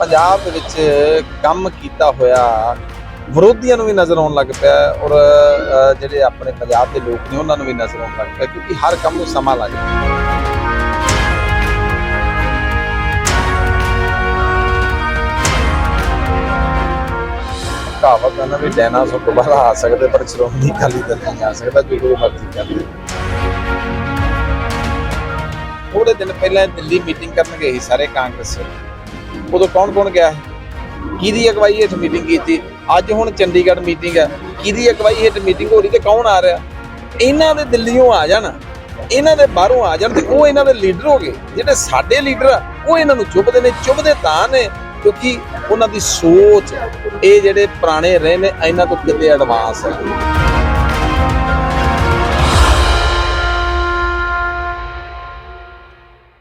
ਪੰਜਾਬ ਦੇ ਵਿੱਚ ਕੰਮ ਕੀਤਾ ਹੋਇਆ ਵਿਰੋਧੀਆਂ ਨੂੰ ਵੀ ਨਜ਼ਰ ਆਉਣ ਲੱਗ ਪਿਆ ਔਰ ਜਿਹੜੇ ਆਪਣੇ ਪੰਜਾਬ ਦੇ ਲੋਕ ਨੇ ਉਹਨਾਂ ਨੂੰ ਵੀ ਨਜ਼ਰ ਆਉਣ ਲੱਗ ਪਿਆ ਕਿਉਂਕਿ ਹਰ ਕੰਮ ਨੂੰ ਸਮਾਂ ਲੱਗਦਾ ਕਹਾਵਤ ਹੈ ਨਾ ਵੀ ਡਾਇਨਾਸੌਰ ਦੁਬਾਰਾ ਆ ਸਕਦੇ ਪਰ ਸ਼੍ਰੋਮਣੀ ਅਕਾਲੀ ਦਲ ਨਹੀਂ ਆ ਸਕਦਾ, ਜੋ ਕੋਈ ਮਰਜ਼ੀ ਕਰਦੇ ਥੋੜੇ ਦਿਨ ਪਹਿਲਾਂ ਦਿੱਲੀ ਮੀਟਿੰਗ ਕਰਨ ਗਏ ਸੀ ਸਾਰੇ ਕਾਂਗਰਸ। ਉਦੋਂ ਕੌਣ ਕੌਣ ਗਿਆ ਹੈ ਕਿਹਦੀ ਅਗਵਾਈ ਹੇਠ ਮੀਟਿੰਗ ਕੀਤੀ? ਅੱਜ ਹੁਣ ਚੰਡੀਗੜ੍ਹ ਮੀਟਿੰਗ ਹੈ। ਕਿਹਦੀ ਅਗਵਾਈ ਹੇਠ ਮੀਟਿੰਗ ਹੋ ਰਹੀ ਤੇ ਕੌਣ ਆ ਰਿਹਾ? ਇਹਨਾਂ ਦੇ ਦਿੱਲੀੋਂ ਆ ਜਾਣ। ਇਹਨਾਂ ਦੇ ਬਾਹਰੋਂ ਆ ਜਾਣ ਤੇ ਉਹ ਇਹਨਾਂ ਦੇ ਲੀਡਰ ਹੋ ਗਏ। ਜਿਹੜੇ ਸਾਡੇ ਲੀਡਰ ਆ, ਉਹ ਇਹਨਾਂ ਨੂੰ ਚੁੱਭਦੇ ਨੇ, ਚੁੱਭਦੇ ਤਾਂ ਨੇ, ਕਿਉਂਕਿ ਉਹਨਾਂ ਦੀ ਸੋਚ, ਇਹ ਜਿਹੜੇ ਪੁਰਾਣੇ ਰਹੇ ਨੇ, ਇਹਨਾਂ ਤੋਂ ਕਿਤੇ ਐਡਵਾਂਸ ਹੈ।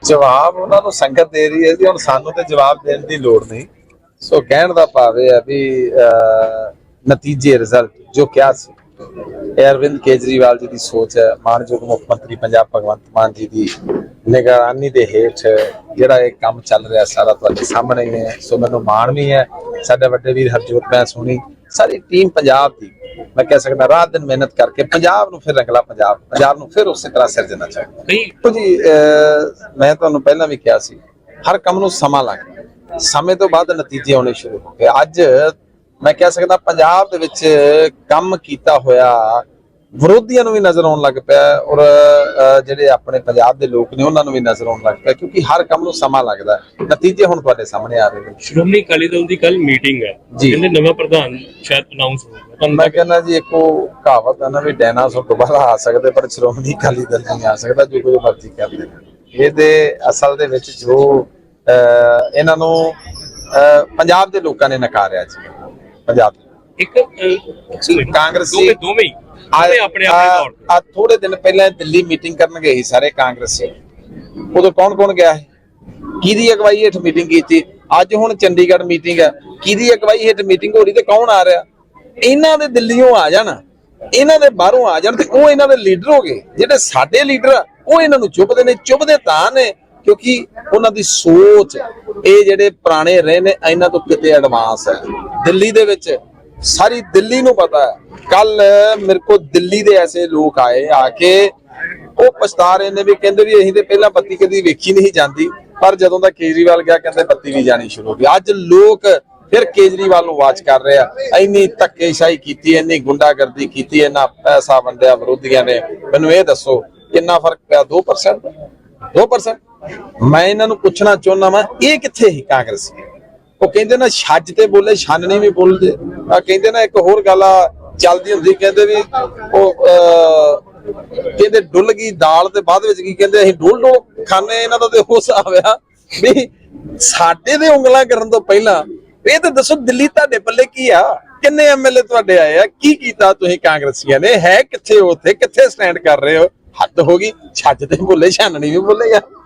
ਜਵਾਬ ਉਹਨਾਂ ਨੂੰ ਸੰਗਤ ਦੇ ਰਹੀ ਹੈ ਜੀ, ਹੁਣ ਸਾਨੂੰ ਤੇ ਜਵਾਬ ਦੇਣ ਦੀ ਲੋੜ ਨਹੀਂ। ਸੋ ਕਹਿਣ ਦਾ ਭਾਵ ਇਹ ਹੈ ਵੀ ਨਤੀਜੇ ਰਿਜ਼ਲਟ ਜੋ ਕਿਹਾ ਸੀ। ਇਹ ਅਰਵਿੰਦ ਕੇਜਰੀਵਾਲ ਜੀ ਦੀ ਸੋਚ ਹੈ, ਮਾਨਯੋਗ ਮੁੱਖ ਮੰਤਰੀ ਪੰਜਾਬ ਭਗਵੰਤ ਮਾਨ ਜੀ ਦੀ ਨਿਗਰਾਨੀ ਦੇ ਹੇਠ ਜਿਹੜਾ ਇਹ ਕੰਮ ਚੱਲ ਰਿਹਾ ਸਾਰਾ ਤੁਹਾਡੇ ਸਾਹਮਣੇ ਹੀ ਹੈ। ਸੋ ਮੈਨੂੰ ਮਾਣ ਵੀ ਹੈ, ਸਾਡੇ ਵੱਡੇ ਵੀਰ ਹਰਜੋਤ ਮੈਂ ਸੁਣੀ ਸਾਰੀ ਟੀਮ ਪੰਜਾਬ ਦੀ ਮੈਂ ਕਹਿ ਸਕਦਾ ਰਾਤ ਦਿਨ ਮਿਹਨਤ ਕਰਕੇ ਪੰਜਾਬ ਨੂੰ ਫਿਰ ਰੰਗਲਾ ਪੰਜਾਬ ਪੰਜਾਬ ਨੂੰ ਫਿਰ ਉਸੇ ਤਰ੍ਹਾਂ ਸਿਰਜਣਾ ਚਾਹੀਦਾ। ਕਈ ਦੇਖੋ ਜੀ ਮੈਂ ਤੁਹਾਨੂੰ ਪਹਿਲਾਂ ਵੀ ਕਿਹਾ ਸੀ ਹਰ ਕੰਮ ਨੂੰ ਸਮਾਂ ਲੱਗਦਾ ਸਮੇਂ ਤੋਂ ਬਾਅਦ ਨਤੀਜੇ ਆਉਣੇ ਸ਼ੁਰੂ ਹੋ ਗਏ। ਅੱਜ ਮੈਂ ਕਹਿ ਸਕਦਾ ਪੰਜਾਬ ਦੇ ਵਿੱਚ ਕੰਮ ਕੀਤਾ ਹੋਇਆ ਵਿਰੋਧੀਆਂ ਨੂੰ ਵੀ ਨਜ਼ਰ ਆਉਣ ਲੱਗ ਪਿਆ ਔਰ ਜਿਹੜੇ ਆਪਣੇ ਪੰਜਾਬ ਦੇ ਲੋਕ ਨੇ ਉਹਨਾਂ ਨੂੰ ਵੀ ਨਜ਼ਰ ਆਉਣ ਲੱਗ ਪਿਆ ਕਿਉਂਕਿ ਹਰ ਕੰਮ ਨੂੰ ਸਮਾਂ ਲੱਗਦਾ ਹੈ। ਨਤੀਜੇ ਹੁਣ ਤੁਹਾਡੇ ਸਾਹਮਣੇ ਆ ਰਹੇ ਨੇ। ਸ਼੍ਰੋਮਣੀ ਅਕਾਲੀ ਦਲ ਦੀ ਕੱਲ ਮੀਟਿੰਗ ਹੈ। ਕਹਿੰਦੇ ਨਵਾਂ ਪ੍ਰਧਾਨ ਸ਼ਾਇਦ ਅਨਾਉਂਸ ਹੋਊਗਾ। ਮੈਂ ਕਹਿੰਦਾ ਜੀ ਇੱਕੋ ਕਹਾਵਤ ਹੈ ਨਾ ਵੀ ਡਾਇਨਾਸੌਰ ਦੁਬਾਰਾ ਆ ਸਕਦੇ ਪਰ ਸ਼੍ਰੋਮਣੀ ਅਕਾਲੀ ਦਲ ਨਹੀਂ ਆ ਸਕਦਾ ਜੋ ਕੋਈ ਮਰਜ਼ੀ ਕਰਦੇ ਇਹਦੇ ਅਸਲ ਦੇ ਵਿੱਚ ਜੋ ਇਹਨਾਂ ਨੂੰ ਪੰਜਾਬ ਦੇ ਲੋਕਾਂ ਨੇ ਨਕਾਰਿਆ ਜੀ। ਪੰਜਾਬ। ਇੱਕ ਕਾਂਗਰਸੀ- ਦੋਵੇਂ ਆਪਣੇ ਆਪਣੇ ਤੌਰ ਤੇ ਆ ਥੋੜੇ ਦਿਨ ਪਹਿਲਾਂ ਦਿੱਲੀ ਮੀਟਿੰਗ ਕਰਨ ਗਏ ਸੀ ਸਾਰੇ ਕਾਂਗਰਸੀ। ਉਦੋਂ ਕੌਣ ਕੌਣ ਗਿਆ ਹੈ ਕਿਹਦੀ ਅਗਵਾਈ ਹੇਠ ਮੀਟਿੰਗ ਕੀਤੀ? ਅੱਜ ਹੁਣ ਚੰਡੀਗੜ੍ਹ ਮੀਟਿੰਗ ਹੈ ਕਿਹਦੀ ਅਗਵਾਈ ਹੇਠ ਮੀਟਿੰਗ ਹੋ ਰਹੀ ਤੇ ਕੌਣ ਆ ਰਿਹਾ? ਇਹਨਾਂ ਦੇ ਦਿੱਲੀੋਂ ਆ ਜਾਣ। ਇਹਨਾਂ ਦੇ ਬਾਹਰੋਂ ਆ ਜਾਣ ਤੇ ਉਹ ਇਹਨਾਂ ਦੇ ਲੀਡਰ ਹੋ ਗਏ। ਜਿਹੜੇ ਸਾਡੇ ਲੀਡਰ ਉਹ ਇਹਨਾਂ ਨੂੰ ਚੁੱਭਦੇ ਨੇ। ਚੁੱਭਦੇ ਤਾਂ ਨੇ ਕਿਉਂਕਿ ਉਹਨਾਂ ਦੀ ਸੋਚ ਇਹ ਜਿਹੜੇ ਪੁਰਾਣੇ ਰਹੇ ਨੇ ਇਹਨਾਂ ਤੋਂ ਕਿਤੇ ਐਡਵਾਂਸ ਹੈ। ਦਿੱਲੀ ਦੇ ਵਿੱਚ ਸਾਰੀ ਦਿੱਲੀ ਨੂੰ ਪਤਾ ਹੈ। ਕੱਲ ਮੇਰੇ ਕੋਲ ਦਿੱਲੀ ਦੇ ਐਸੇ ਲੋਕ ਆਏ, ਆ ਕੇ ਉਹ ਪਛਤਾ ਰਹੇ ਨੇ ਵੀ ਕਹਿੰਦੇ ਵੀ ਅਸੀਂ ਤੇ ਪਹਿਲਾਂ ਬੱਤੀ ਕਦੀ ਵੇਖੀ ਨਹੀਂ ਜਾਂਦੀ, ਪਰ ਜਦੋਂ ਦਾ ਕੇਜਰੀਵਾਲ ਗਿਆ ਕਹਿੰਦੇ ਬੱਤੀ ਵੀ ਜਾਣੀ ਸ਼ੁਰੂ ਹੋ ਗਈ। ਅੱਜ ਲੋਕ ਫਿਰ ਕੇਜਰੀਵਾਲ ਨੂੰ ਵਾਚ ਕਰ ਰਹੇ ਆ। ਇੰਨੀ ਧੱਕੇਸ਼ਾਹੀ ਕੀਤੀ, ਇੰਨੀ ਗੁੰਡਾਗਰਦੀ ਕੀਤੀ, ਇੰਨਾ ਪੈਸਾ ਵੰਡਿਆ ਵਿਰੋਧੀਆਂ ਨੇ। ਮੈਨੂੰ ਇਹ ਦੱਸੋ, ਕਿੰਨਾ ਫ਼ਰਕ ਪਿਆ? 2% 2% ਮੈਂ ਇਹਨਾਂ ਨੂੰ ਪੁੱਛਣਾ ਚਾਹੁੰਦਾ ਵਾਂ, ਇਹ ਕਿੱਥੇ ਹੀ ਕਾਂਗਰਸੀ? ਉਹ ਕਹਿੰਦੇ ਨਾ ਛੱਜ ਤੇ ਬੋਲੇ ਛਾਨਣੀ ਵੀ ਬੋਲਦੇ। ਆ ਕਹਿੰਦੇ ਨਾ ਇੱਕ ਹੋਰ ਗੱਲ ਆ, ਚੱਲਦੀ ਹੁੰਦੀ, ਕਹਿੰਦੇ ਵੀ ਉਹ ਕਹਿੰਦੇ ਡੁੱਲ ਗਈ ਦਾਲ ਤੇ ਬਾਅਦ ਵਿੱਚ ਕੀ ਕਹਿੰਦੇ, ਅਸੀਂ ਡੋਲ ਡੋਲ ਖਾਣੇ ਇਹਨਾਂ ਦਾ ਤੇ ਉਹ ਹਿਸਾਬ ਆ ਵੀ ਸਾਡੇ ਦੇ ਉਂਗਲਾਂ ਕਰਨ ਤੋਂ ਪਹਿਲਾਂ, ਇਹ ਤਾਂ ਦੱਸੋ ਦਿੱਲੀ ਤੁਹਾਡੇ ਪੱਲੇ ਕੀ ਆ? ਕਿੰਨੇ ਐਮਐਲਏ ਤੁਹਾਡੇ ਆਏ ਆ? ਕੀ ਕੀਤਾ ਤੁਸੀਂ ਕਾਂਗਰਸੀਆਂ ਨੇ? ਹੈ ਕਿੱਥੇ ਹੋ ਉੱਥੇ? ਕਿੱਥੇ ਸਟੈਂਡ ਕਰ ਰਹੇ ਹੋ? ਹੱਦ ਹੋ ਗਈ। ਛੱਜ ਤੇ ਬੋਲੇ ਛਾਨਣੀ ਵੀ ਬੋਲੇ ਯਾਰ